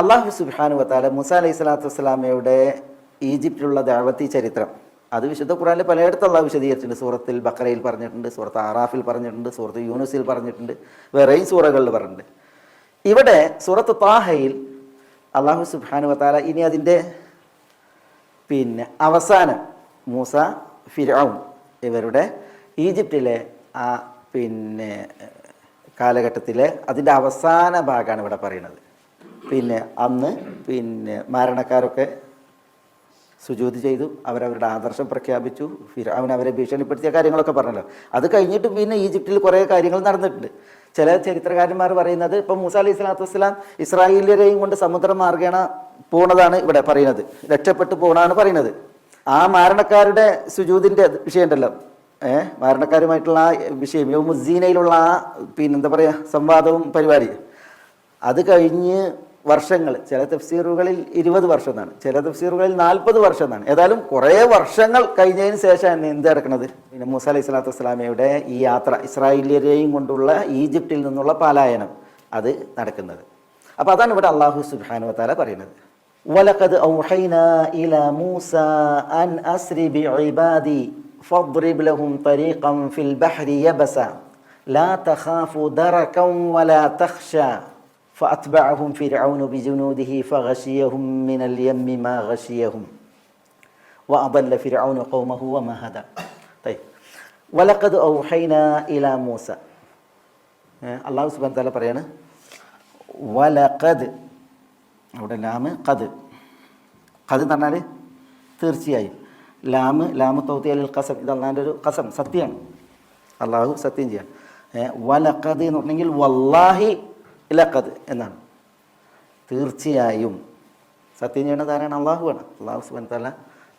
അള്ളാഹു സുബാനു വത്താല മുസ അലൈഹി സ്വലാത്തു വസ്സലാമയുടെ ഈജിപ്തിലുള്ള ദാവത്തി ചരിത്രം. അത് വിശുദ്ധ ഖുറാനിൽ പലയിടത്തും അള്ളാഹ് വിശദീകരിച്ചിട്ടുണ്ട്. സൂറത്തിൽ ബക്കറയിൽ പറഞ്ഞിട്ടുണ്ട് സൂറത്ത് ആറാഫിൽ പറഞ്ഞിട്ടുണ്ട് സൂറത്ത് യൂനുസിൽ പറഞ്ഞിട്ടുണ്ട് വേറെയും സൂറകളിൽ പറഞ്ഞിട്ടുണ്ട്. ഇവിടെ സൂറത്ത് താഹയിൽ അള്ളാഹു സുബാനു വത്താല ഇനി അതിന്റെ പിന്നെ അവസാനം മൂസ ഫിരൗൻ ഇവരുടെ ഈജിപ്തിലെ ആ പിന്നെ കാലഘട്ടത്തിലെ അതിന്റെ അവസാന ഭാഗമാണ് ഇവിടെ പറയുന്നത്. പിന്നെ അന്ന് പിന്നെ മരണക്കാരൊക്കെ സുജൂതി ചെയ്തു അവരവരുടെ ആദർശം പ്രഖ്യാപിച്ചു അവൻ അവരെ ഭീഷണിപ്പെടുത്തിയ കാര്യങ്ങളൊക്കെ പറഞ്ഞല്ലോ. അത് കഴിഞ്ഞിട്ട് പിന്നെ ഈജിപ്തിൽ കുറേ കാര്യങ്ങൾ നടന്നിട്ടുണ്ട്. ചില ചരിത്രകാരന്മാർ പറയുന്നത് ഇപ്പം മൂസ അലൈഹി സ്വലാത്തു വസ്സലാം ഇസ്രായേലിയരെയും കൊണ്ട് സമുദ്ര മാർഗേണ പോണതാണ് ഇവിടെ പറയുന്നത്. രക്ഷപ്പെട്ടു പോണാണ് പറയുന്നത്. ആ മാരണക്കാരുടെ സുജൂതിന്റെ വിഷയമുണ്ടല്ലോ. ഏഹ് മാരണക്കാരുമായിട്ടുള്ള ആ വിഷയം യോ യോമുസീനയിലുള്ള ആ പിന്നെന്താ പറയുക സംവാദവും പരിപാടി. അത് കഴിഞ്ഞ് വർഷങ്ങൾ ചില തഫ്സീറുകളിൽ ഇരുപത് വർഷം എന്നാണ് ചില തഫ്സീറുകളിൽ നാൽപ്പത് വർഷം എന്നാണ് ഏതായാലും കുറേ വർഷങ്ങൾ കഴിഞ്ഞതിന് ശേഷമാണ് എന്ത് നടക്കുന്നത് പിന്നെ മൂസ അലൈഹി സ്വലാത്തു വസ്സലാമയുടെ ഈ യാത്ര ഇസ്രായേലിയരെയും കൊണ്ടുള്ള ഈജിപ്തിൽ നിന്നുള്ള പലായനം അത് നടക്കുന്നത് അപ്പോൾ അതാണ് ഇവിടെ അള്ളാഹു സുബാനു വത്താല പറയുന്നത് ولقد أوحينا إلى موسى أن أسر بعبادي فاضرب لهم طريقا في البحر يبسا لا تخاف دركا ولا تخشى فأتبعهم فرعون بجنوده فغشيهم من اليم ما غشيهم وأضل فرعون قومه وما هدى طيب ولقد أوحينا إلى موسى الله سبحانه وتعالى പറയാണ് വലഖദ് അവിടെ ലാമ് കത് കത് എന്ന് പറഞ്ഞാൽ തീർച്ചയായും ലാമ് ലാമ് തൗത്തി അലിൽ കസം ഇത് അള്ളാൻ്റെ ഒരു കസം സത്യമാണ് അള്ളാഹു സത്യം ചെയ്യാൻ വലഖദ് എന്ന് പറഞ്ഞെങ്കിൽ വല്ലാഹി ലഖദ് എന്നാണ്. തീർച്ചയായും സത്യം ചെയ്യണത് ആരാണ് അള്ളാഹുവാണ്. അള്ളാഹു സുബൻ തല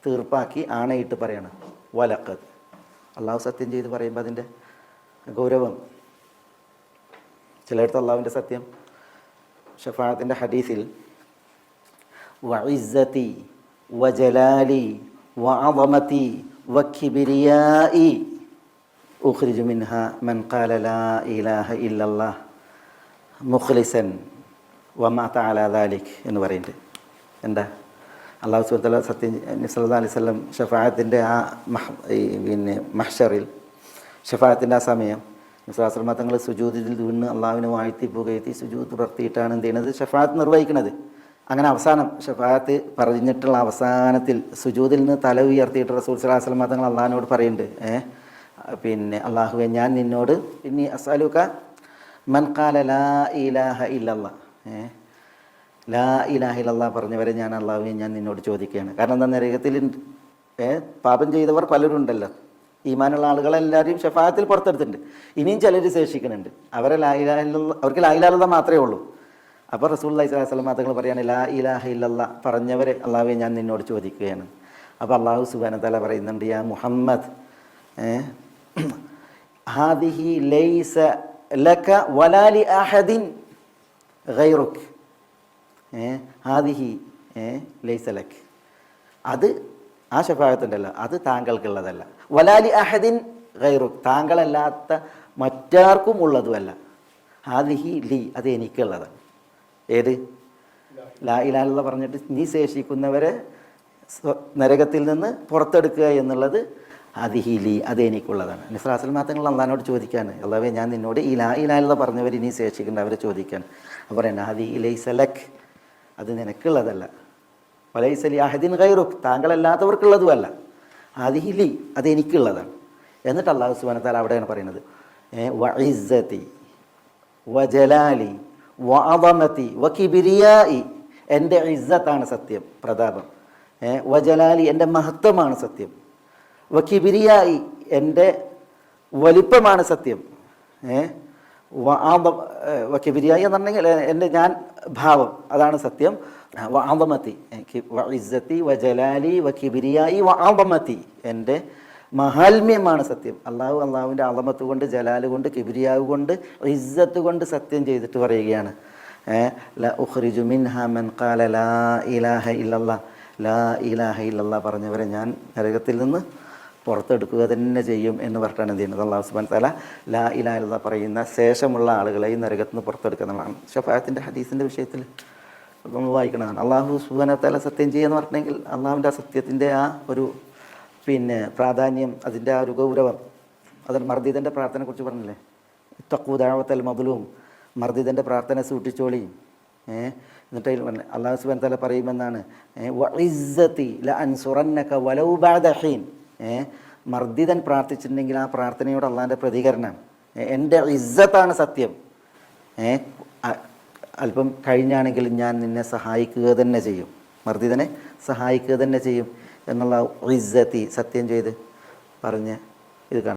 തീർപ്പാക്കി ആണയിട്ട് പറയണം. വലക്കത്. അള്ളാഹു സത്യം ചെയ്ത് പറയുമ്പോൾ അതിന്റെ ഗൗരവം. ചിലയിടത്ത് അള്ളാഹുവിന്റെ സത്യം ഷഫാത്തിന്റെ ഹദീസിൽ വഇസ്സതി വജലാലി വഅളമതി വക്കിബിരിയായി ഉഖ്രിജു മിൻഹ മൻ ഖാല ലാ ഇലാഹ ഇല്ലല്ലാഹ്. മുഖ്ലിസൻ വമാത്ത അലാദാലിഖ് എന്ന് പറയുന്നുണ്ട്. എന്താ? അള്ളാഹു സുഹൃത്തല സത്യം നിസ്ലാ അലൈഹി സ്വലം ഷഫായത്തിന്റെ ആ മഹ് പിന്നെ മഹ്ഷറിൽ ഷഫായത്തിന്റെ ആ സമയം നിസ്ലാസ്ലമ തങ്ങൾ സുജൂതിൽ വീണ് അള്ളാഹുവിനെ വാഴ്ത്തി പുകഴ്ത്തി സുജൂത്ത് പുറത്തിയിട്ടാണ് എന്ത് ചെയ്യുന്നത് ഷഫായത്ത് നിർവഹിക്കുന്നത് അങ്ങനെ അവസാനം ഷഫായത്ത് പറഞ്ഞിട്ടുള്ള അവസാനത്തിൽ സുജൂതിൽ നിന്ന് തല ഉയർത്തിയിട്ട് റസൂൽ സലാഹു സ്വലമ തങ്ങൾ അള്ളാഹിനോട് പറയുന്നുണ്ട് ഏഹ്? പിന്നെ അള്ളാഹുവെ ഞാൻ നിന്നോട് പിന്നെ അസാലുക്ക മൻ കാല ലാ ഇലാഹ ഇല്ലല്ല. ലാ ഇലാഹ ഇല്ലല്ല പറഞ്ഞവരെ ഞാൻ അള്ളാഹുവെ ഞാൻ നിന്നോട് ചോദിക്കുകയാണ്. കാരണം എന്താ നരകത്തിൽ പാപം ചെയ്തവർ പലരും ഉണ്ടല്ലോ ഈമാനുള്ള ആളുകളെല്ലാവരും ഷഫായത്തിൽ പുറത്തെടുത്തിട്ടുണ്ട്. ഇനിയും ചിലർ ശേഷിക്കുന്നുണ്ട്. അവരെ ലാ ഇലാഹ അവർക്ക് ലാ ഇലാഹ മാത്രമേ ഉള്ളൂ. അപ്പോൾ റസൂൽ അലൈഹി സ്വലാം മാത്രങ്ങൾ പറയാണ് ലാ ഇലാഹ ഇല്ലല്ല പറഞ്ഞവരെ അള്ളാഹുവെ ഞാൻ നിന്നോട് ചോദിക്കുകയാണ്. അപ്പോൾ അള്ളാഹു സുബാന തല പറയുന്നുണ്ട് യാ മുഹമ്മദ് ഹാദിഹി ലൈസ ലക വലാലി അഹദിൻ ഗൈറുക്. ഏ ഹാദിഹി ഏ ലൈസ ലക്. അത് ആ ഷഫായത്തുണ്ടല്ലോ അത് താങ്കൾക്കുള്ളതല്ല. വലാലി അഹദിൻ ഗൈറുക് താങ്കളല്ലാത്ത മറ്റാർക്കും ഉള്ളതുമല്ല. ഹാദിഹി ലി അത് എനിക്കുള്ളതാണ് ഏത്? ലാ ഇലാലുള്ള പറഞ്ഞിട്ട് നീ ശേഷിക്കുന്നവരെ നരകത്തിൽ നിന്ന് പുറത്തെടുക്കുക എന്നുള്ളത് അതിഹിലി അത് എനിക്കുള്ളതാണ് നിസ്ലാസൽ മാത്രങ്ങൾ അള്ളഹാനോട് ചോദിക്കാൻ അള്ളാവേ ഞാൻ നിന്നോട് ഇലാ ഇലാലത പറഞ്ഞവർ ഇനി ശേഷിക്കേണ്ട അവരെ ചോദിക്കാൻ. അപ്പോൾ പറയണ ഇലൈ സലഖ് അത് നിനക്കുള്ളതല്ല. വലൈസലി അഹദിൻ ഖൈറുഖ് താങ്കളല്ലാത്തവർക്കുള്ളതുമല്ല. അതിഹിലി അതെനിക്കുള്ളതാണ്. എന്നിട്ട് അള്ളാഹു സുബാനത്താൽ അവിടെയാണ് പറയുന്നത് വഇസ്സതി വജലാലി വ കിബിരിയായി. എന്റെ ഇസ്സത്താണ് സത്യം പ്രതാപം. വജലാലി എന്റെ മഹത്വമാണ് സത്യം. വകിബിരിയായി എന്റെ വലിപ്പമാണ് സത്യം. ഏ? വക്കിബിരിയായി എന്ന് പറഞ്ഞെങ്കിൽ എന്റെ ഞാൻ ഭാവം അതാണ് സത്യം. വഅദമതി വഇസ്സതി വജലാലി വക്കിബിരിയായി വാന്തമത്തി എന്റെ മഹാത്മ്യമാണ് സത്യം. അള്ളാഹു അള്ളാഹുവിന്റെ അളമത്ത് കൊണ്ട് ജലാൽ കൊണ്ട് കിബിരിയാവ് കൊണ്ട് ഇസ്സത്ത് കൊണ്ട് സത്യം ചെയ്തിട്ട് പറയുകയാണ്. ല മിൻഹ മൻ ഖാല ലാ ഇലാഹ ഇല്ലല്ലാ. ലാ ഇലാഹ ഇല്ലല്ലാ പറഞ്ഞവരെ ഞാൻ നരകത്തിൽ നിന്ന് പുറത്തെടുക്കുക തന്നെ ചെയ്യും എന്ന് പറഞ്ഞിട്ടാണ് എന്ത് ചെയ്യുന്നത്? അള്ളാഹു സുബാൻ തല ലാ ഇലാഹ ഇല്ലല്ലാ പറയുന്ന ശേഷമുള്ള ആളുകളെ ഈ നരകത്ത് നിന്ന് പുറത്തെടുക്കുന്നതാണ് ഷഫായത്തിന്റെ ഹദീസിന്റെ വിഷയത്തിൽ നമ്മൾ വായിക്കണതാണ്. അള്ളാഹു സുബാനത്താല സത്യം ചെയ്യുമെന്ന് പറഞ്ഞെങ്കിൽ അള്ളാഹുവിന്റെ ആ സത്യത്തിന്റെ ആ ഒരു പിന്നെ പ്രാധാന്യം അതിന്റെ ആ ഒരു ഗൗരവം അത് മർദ്ദിതന്റെ പ്രാർത്ഥനയെക്കുറിച്ച് പറഞ്ഞില്ലേ? തക്കൂതാഴത്തൽ മതിലും മർദ്ദിതന്റെ പ്രാർത്ഥന സൂക്ഷിച്ചോളി. ഏഹ് എന്നിട്ട് പറഞ്ഞ അള്ളാഹു സുബാൻ തല പറയുമെന്നാണ്. ഏഹ് വലൗ മർദ്ദിതൻ പ്രാർത്ഥിച്ചിട്ടുണ്ടെങ്കിൽ ആ പ്രാർത്ഥനയോട് അള്ളാന്റെ പ്രതികരണം എന്റെ ഇസ്സത്താണ് സത്യം. അല്പം കഴിഞ്ഞാണെങ്കിൽ ഞാൻ നിന്നെ സഹായിക്കുക തന്നെ ചെയ്യും. മർദ്ദിതനെ സഹായിക്കുക തന്നെ ചെയ്യും എന്നുള്ള ഇസ്സത്തി സത്യം ചെയ്ത് പറഞ്ഞ് ഇത് കാണാം.